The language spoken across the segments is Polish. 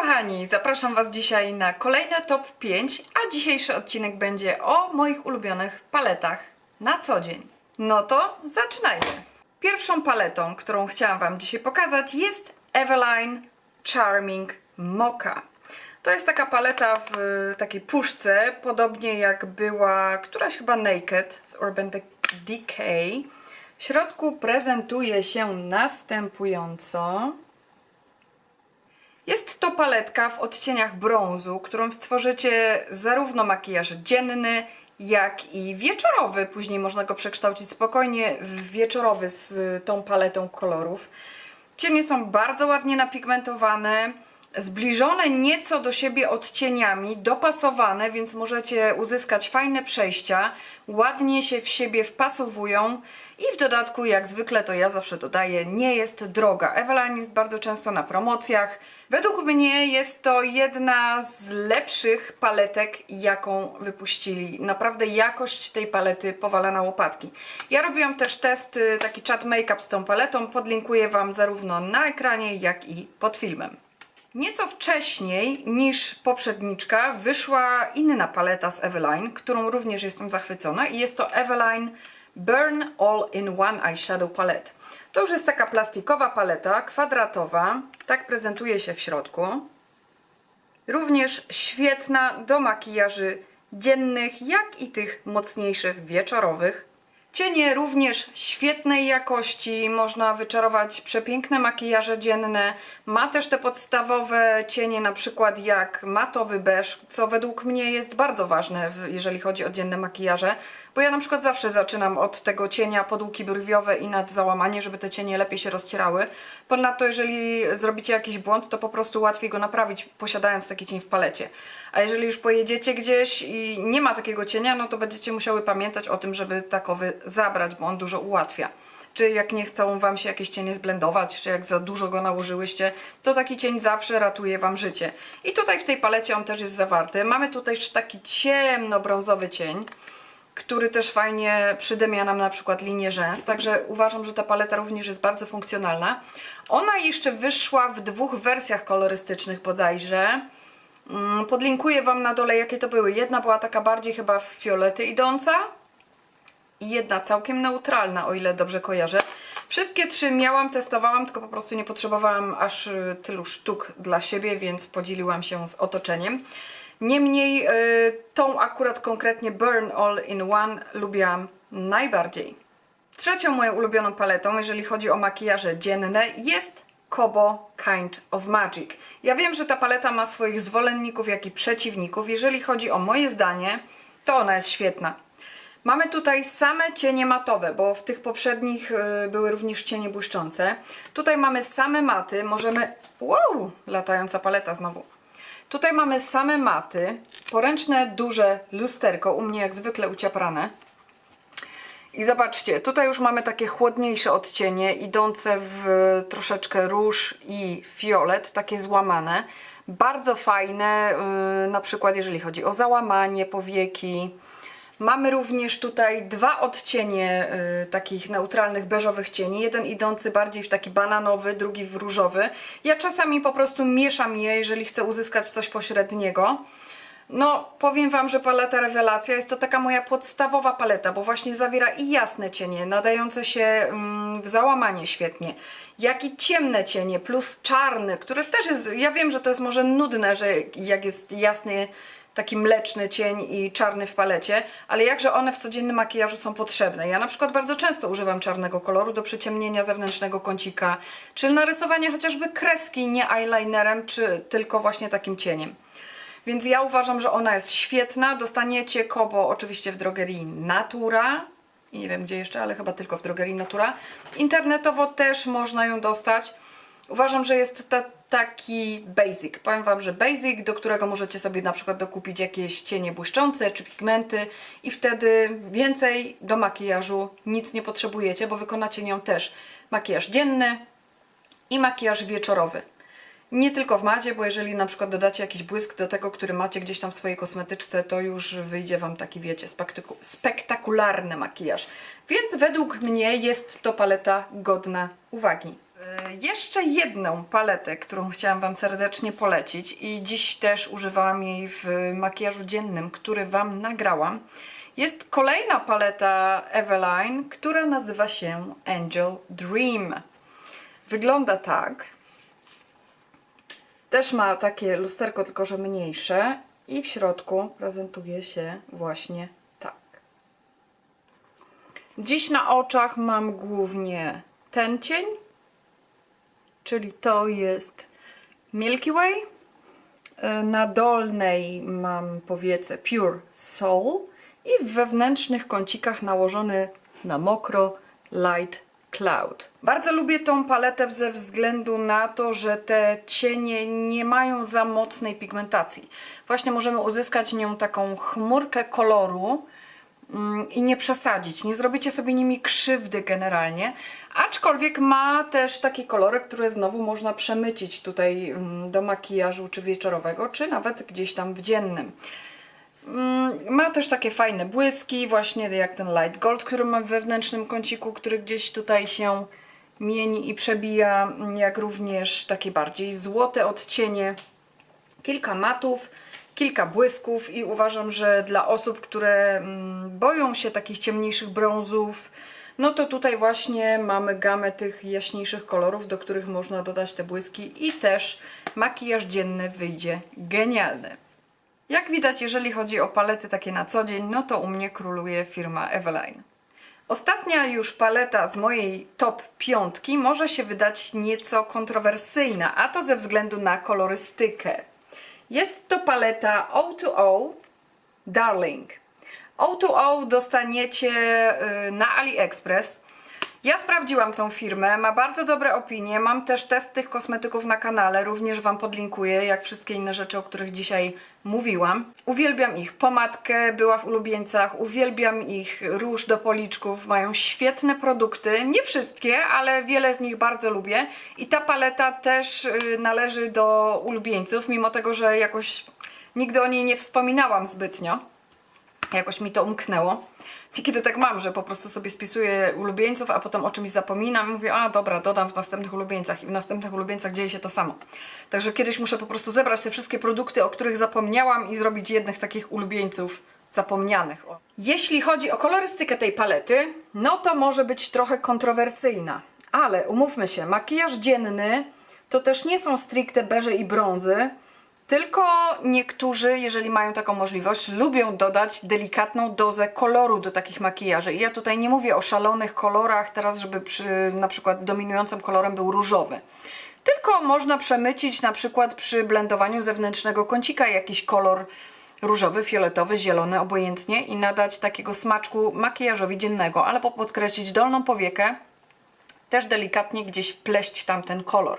kochani, zapraszam Was dzisiaj na kolejne top 5, a dzisiejszy odcinek będzie o moich ulubionych paletach na co dzień. No to zaczynajmy. Pierwszą paletą, którą chciałam Wam dzisiaj pokazać jest Eveline Charming Mocha. To jest taka paleta w takiej puszce, podobnie jak była któraś chyba Naked z Urban Decay. W środku prezentuje się następująco. To paletka w odcieniach brązu, którą stworzycie zarówno makijaż dzienny, jak i wieczorowy. Później można go przekształcić spokojnie w wieczorowy z tą paletą kolorów. Cienie są bardzo ładnie napigmentowane, zbliżone nieco do siebie odcieniami, dopasowane, więc możecie uzyskać fajne przejścia, ładnie się w siebie wpasowują i w dodatku, jak zwykle to ja zawsze dodaję, nie jest droga. Eveline jest bardzo często na promocjach. Według mnie jest to jedna z lepszych paletek, jaką wypuścili. Naprawdę jakość tej palety powala na łopatki. Ja robiłam też test, y, taki chat make-up z tą paletą. Podlinkuję Wam zarówno na ekranie, jak i pod filmem. Nieco wcześniej niż poprzedniczka wyszła inna paleta z Eveline, którą również jestem zachwycona i jest to Eveline Burn All in One Eyeshadow Palette. To już jest taka plastikowa paleta, kwadratowa, tak prezentuje się w środku. Również świetna do makijaży dziennych, jak i tych mocniejszych wieczorowych. Cienie również świetnej jakości, można wyczarować przepiękne makijaże dzienne. Ma też te podstawowe cienie, na przykład jak matowy beż, co według mnie jest bardzo ważne, jeżeli chodzi o dzienne makijaże, bo ja na przykład zawsze zaczynam od tego cienia podłuki brwiowe i nad załamanie, żeby te cienie lepiej się rozcierały. Ponadto, jeżeli zrobicie jakiś błąd, to po prostu łatwiej go naprawić, posiadając taki cień w palecie. A jeżeli już pojedziecie gdzieś i nie ma takiego cienia, no to będziecie musiały pamiętać o tym, żeby takowy zabrać, bo on dużo ułatwia. Czy jak nie chcą Wam się jakieś cienie zblendować, czy jak za dużo go nałożyłyście, to taki cień zawsze ratuje Wam życie. I tutaj w tej palecie on też jest zawarty. Mamy tutaj taki ciemno-brązowy cień, który też fajnie przydemia nam na przykład linię rzęs, także uważam, że ta paleta również jest bardzo funkcjonalna. Ona jeszcze wyszła w dwóch wersjach kolorystycznych bodajże. Mm, Podlinkuję Wam na dole, jakie to były. Jedna była taka bardziej chyba w fiolety idąca i jedna całkiem neutralna, o ile dobrze kojarzę. Wszystkie trzy miałam, testowałam, tylko po prostu nie potrzebowałam aż y, tylu sztuk dla siebie, więc podzieliłam się z otoczeniem. Niemniej y, tą akurat konkretnie Burn All in One lubiłam najbardziej. Trzecią moją ulubioną paletą, jeżeli chodzi o makijaże dzienne, jest Kobo Kind of Magic. Ja wiem, że ta paleta ma swoich zwolenników, jak i przeciwników. Jeżeli chodzi o moje zdanie, to ona jest świetna. Mamy tutaj same cienie matowe, bo w tych poprzednich y, były również cienie błyszczące. Tutaj mamy same maty, możemy... Wow, latająca paleta znowu. Tutaj mamy same maty, poręczne duże lusterko, u mnie jak zwykle uciaprane. I zobaczcie, tutaj już mamy takie chłodniejsze odcienie, idące w troszeczkę róż i fiolet, takie złamane. Bardzo fajne, yy, na przykład jeżeli chodzi o załamanie powieki. Mamy również tutaj dwa odcienie y, takich neutralnych beżowych cieni. Jeden idący bardziej w taki bananowy, drugi w różowy. Ja czasami po prostu mieszam je, jeżeli chcę uzyskać coś pośredniego. No, powiem Wam, że paleta Rewelacja jest to taka moja podstawowa paleta, bo właśnie zawiera i jasne cienie, nadające się mm, w załamanie świetnie, jak i ciemne cienie, plus czarny, który też jest, ja wiem, że to jest może nudne, że jak jest jasny, taki mleczny cień i czarny w palecie, ale jakże one w codziennym makijażu są potrzebne. Ja na przykład bardzo często używam czarnego koloru do przyciemnienia zewnętrznego kącika, czy narysowania chociażby kreski nie eyelinerem, czy tylko właśnie takim cieniem. Więc ja uważam, że ona jest świetna. Dostaniecie Kobo oczywiście w drogerii Natura. I nie wiem gdzie jeszcze, ale chyba tylko w drogerii Natura. Internetowo też można ją dostać. Uważam, że jest to taki basic. Powiem Wam, że basic, do którego możecie sobie na przykład dokupić jakieś cienie błyszczące czy pigmenty i wtedy więcej do makijażu nic nie potrzebujecie, bo wykonacie nią też makijaż dzienny i makijaż wieczorowy. Nie tylko w macie, bo jeżeli na przykład dodacie jakiś błysk do tego, który macie gdzieś tam w swojej kosmetyczce, to już wyjdzie Wam taki, wiecie, spektaku- spektakularny makijaż. Więc według mnie jest to paleta godna uwagi. E, Jeszcze jedną paletę, którą chciałam Wam serdecznie polecić i dziś też używałam jej w makijażu dziennym, który Wam nagrałam. Jest kolejna paleta Eveline, która nazywa się Angel Dream. Wygląda tak. Też ma takie lusterko, tylko że mniejsze i w środku prezentuje się właśnie tak. Dziś na oczach mam głównie ten cień, czyli to jest Milky Way. E, Na dolnej mam powiece Pure Soul i w wewnętrznych kącikach nałożony na mokro Light Cloud. Bardzo lubię tą paletę ze względu na to, że te cienie nie mają za mocnej pigmentacji. Właśnie możemy uzyskać nią taką chmurkę koloru, i nie przesadzić. Nie zrobicie sobie nimi krzywdy generalnie. Aczkolwiek ma też takie kolory, które znowu można przemycić tutaj mm, do makijażu czy wieczorowego, czy nawet gdzieś tam w dziennym. Mm, Ma też takie fajne błyski, właśnie jak ten light gold, który ma w wewnętrznym kąciku, który gdzieś tutaj się mieni i przebija, mm, jak również takie bardziej złote odcienie kilka matów, kilka błysków i uważam, że dla osób, które mm, boją się takich ciemniejszych brązów, no to tutaj właśnie mamy gamę tych jaśniejszych kolorów, do których można dodać te błyski i też makijaż dzienny wyjdzie genialny. Jak widać, jeżeli chodzi o palety takie na co dzień, no to u mnie króluje firma Eveline. Ostatnia już paleta z mojej top piątki może się wydać nieco kontrowersyjna, a to ze względu na kolorystykę. Jest to paleta O2O Darling. O2O dostaniecie y, na AliExpress. Ja sprawdziłam tą firmę, ma bardzo dobre opinie, mam też test tych kosmetyków na kanale, również Wam podlinkuję, jak wszystkie inne rzeczy, o których dzisiaj mówiłam. Uwielbiam ich pomadkę, była w ulubieńcach, uwielbiam ich róż do policzków, mają świetne produkty, nie wszystkie, ale wiele z nich bardzo lubię i ta paleta też y, należy do ulubieńców, mimo tego, że jakoś nigdy o niej nie wspominałam zbytnio. Jakoś mi to umknęło. I kiedy tak mam, że po prostu sobie spisuję ulubieńców, a potem o czymś zapominam i mówię, a dobra, dodam w następnych ulubieńcach i w następnych ulubieńcach dzieje się to samo. Także kiedyś muszę po prostu zebrać te wszystkie produkty, o których zapomniałam i zrobić jednych takich ulubieńców zapomnianych. Jeśli chodzi o kolorystykę tej palety, no to może być trochę kontrowersyjna. Ale umówmy się, makijaż dzienny to też nie są stricte beże i brązy, tylko niektórzy, jeżeli mają taką możliwość, lubią dodać delikatną dozę koloru do takich makijaży. I ja tutaj nie mówię o szalonych kolorach, teraz, żeby przy, na przykład dominującym kolorem był różowy. Tylko można przemycić na przykład przy blendowaniu zewnętrznego kącika jakiś kolor różowy, fioletowy, zielony, obojętnie i nadać takiego smaczku makijażowi dziennego, ale po- podkreślić dolną powiekę, też delikatnie gdzieś wpleść tam ten kolor.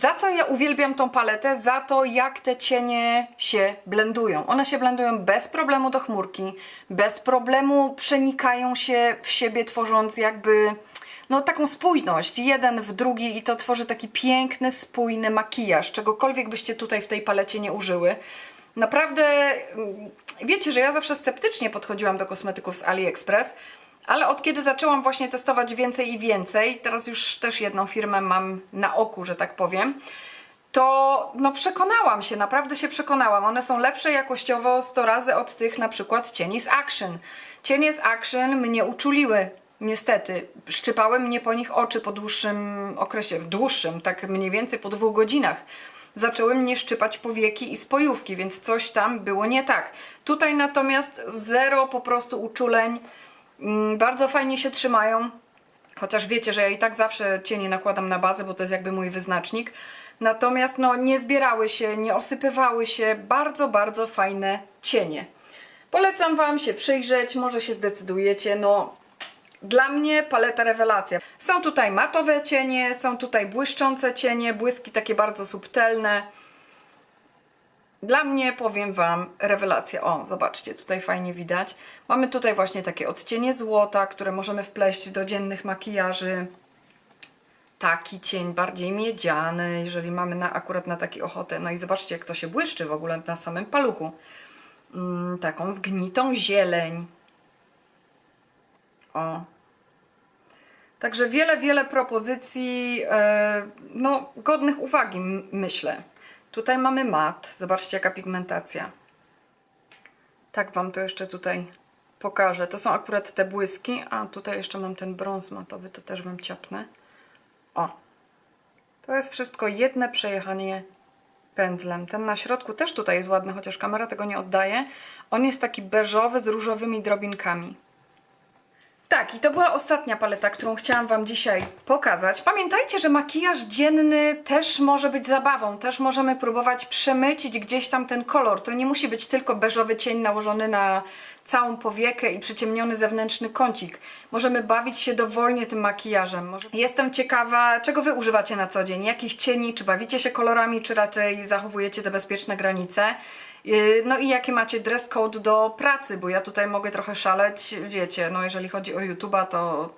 Za co ja uwielbiam tą paletę? Za to, jak te cienie się blendują. One się blendują bez problemu do chmurki, bez problemu przenikają się w siebie, tworząc jakby no, taką spójność, jeden w drugi i to tworzy taki piękny, spójny makijaż, czegokolwiek byście tutaj w tej palecie nie użyły. Naprawdę, mm, wiecie, że ja zawsze sceptycznie podchodziłam do kosmetyków z AliExpress, ale od kiedy zaczęłam właśnie testować więcej i więcej, teraz już też jedną firmę mam na oku, że tak powiem, to no przekonałam się, naprawdę się przekonałam. One są lepsze jakościowo 100 razy od tych na przykład cieni z Action. Cienie z Action mnie uczuliły, niestety. Szczypały mnie po nich oczy po dłuższym okresie, dłuższym, tak mniej więcej po dwóch godzinach. Zaczęły mnie szczypać powieki i spojówki, więc coś tam było nie tak. Tutaj natomiast zero po prostu uczuleń. Mm, Bardzo fajnie się trzymają. Chociaż wiecie, że ja i tak zawsze cienie nakładam na bazę, bo to jest jakby mój wyznacznik. Natomiast no, nie zbierały się, nie osypywały się. Bardzo, bardzo fajne cienie. Polecam Wam się przyjrzeć, może się zdecydujecie. No, dla mnie paleta rewelacja. Są tutaj matowe cienie, są tutaj błyszczące cienie, błyski takie bardzo subtelne. Dla mnie, powiem Wam, rewelacja. O, zobaczcie, tutaj fajnie widać. Mamy tutaj właśnie takie odcienie złota, które możemy wpleść do dziennych makijaży. Taki cień bardziej miedziany, jeżeli mamy na, akurat na taki ochotę. No i zobaczcie, jak to się błyszczy w ogóle na samym paluchu. Mm, taką zgnitą zieleń. O. Także wiele, wiele propozycji, e, no, godnych uwagi, myślę. Tutaj mamy mat. Zobaczcie, jaka pigmentacja. Tak Wam to jeszcze tutaj pokażę. To są akurat te błyski, a tutaj jeszcze mam ten brąz matowy, to też Wam ciapnę. O, to jest wszystko jedne przejechanie pędzlem. Ten na środku też tutaj jest ładny, chociaż kamera tego nie oddaje. On jest taki beżowy z różowymi drobinkami. Tak, i to była ostatnia paleta, którą chciałam Wam dzisiaj pokazać. Pamiętajcie, że makijaż dzienny też może być zabawą, też możemy próbować przemycić gdzieś tam ten kolor. To nie musi być tylko beżowy cień nałożony na całą powiekę i przyciemniony zewnętrzny kącik. Możemy bawić się dowolnie tym makijażem. Jestem ciekawa, czego Wy używacie na co dzień, jakich cieni, czy bawicie się kolorami, czy raczej zachowujecie te bezpieczne granice. Yy, No i jaki macie dress code do pracy, bo ja tutaj mogę trochę szaleć, wiecie, no jeżeli chodzi o YouTube'a, to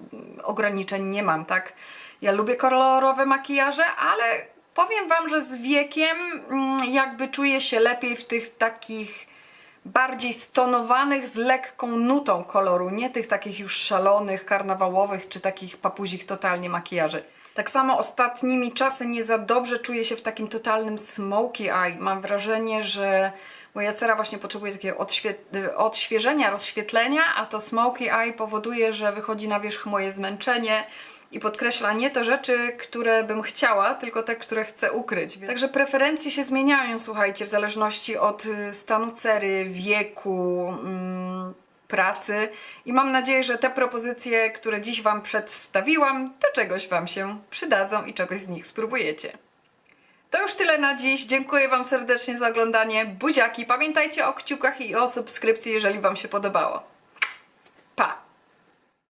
ograniczeń nie mam, tak? Ja lubię kolorowe makijaże, ale powiem Wam, że z wiekiem mm, jakby czuję się lepiej w tych takich bardziej stonowanych z lekką nutą koloru, nie tych takich już szalonych, karnawałowych czy takich papuzich totalnie makijaży. Tak samo ostatnimi czasy nie za dobrze czuję się w takim totalnym smoky eye. Mam wrażenie, że moja cera właśnie potrzebuje takiego odświe- y, odświeżenia, rozświetlenia, a to smoky eye powoduje, że wychodzi na wierzch moje zmęczenie i podkreśla nie te rzeczy, które bym chciała, tylko te, które chcę ukryć. Także preferencje się zmieniają, słuchajcie, w zależności od y, stanu cery, wieku, mm, pracy i mam nadzieję, że te propozycje, które dziś Wam przedstawiłam, do czegoś Wam się przydadzą i czegoś z nich spróbujecie. To już tyle na dziś. Dziękuję Wam serdecznie za oglądanie. Buziaki. Pamiętajcie o kciukach i o subskrypcji, jeżeli Wam się podobało.